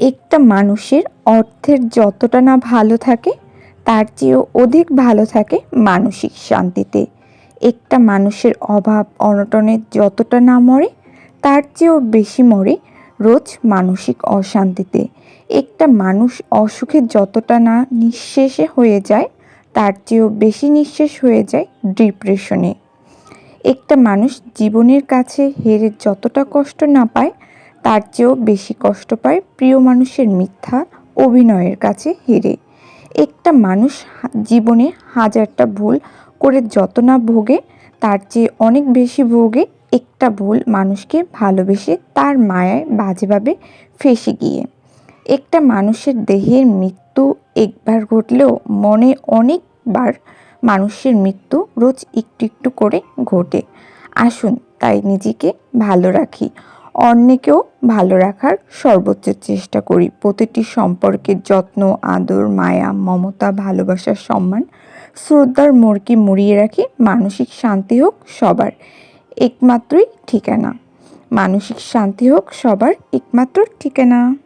একটা মানুষের অর্থের যতটা না ভালো থাকে, তার চেয়েও অধিক ভালো থাকে মানসিক শান্তিতে। একটা মানুষের অভাব অনটনের যতটা না মরে, তার চেয়েও বেশি মরে রোজ মানসিক অশান্তিতে। একটা মানুষ অসুখে যতটা না নিঃশেষে হয়ে যায়, তার চেয়েও বেশি নিঃশেষ হয়ে যায় ডিপ্রেশনে। একটা মানুষ জীবনের কাছে হেরে যতটা কষ্ট না পায় তার চেয়েও বেশি কষ্ট পায় প্রিয় মানুষের মিথ্যা, অভিনয়ের কাছে হেরে। একটা মানুষ জীবনে হাজারটা ভুল করে যত না ভোগে, তার চেয়ে অনেক বেশি ভোগে একটা ভুল মানুষকে ভালোবেসে তার মায়ায় বাজেভাবে ফেসে গিয়ে। একটা মানুষের দেহের মৃত্যু একবার ঘটলেও মনে অনেকবার মানুষের মৃত্যু রোজ একটু একটু করে ঘটে। আসুন তাই নিজেকে ভালো রাখি। অন্যকেও ভালো রাখার সর্বোচ্চ চেষ্টা করি। প্রতিটি সম্পর্কে যত্ন, আদর, মায়া, মমতা ভালোবাসার সম্মান, শ্রদ্ধার মোড়কে মুড়িয়ে রাখি। মানসিক শান্তি হোক সবার একমাত্রই ঠিকানা। মানসিক শান্তি হোক সবার একমাত্র ঠিকানা।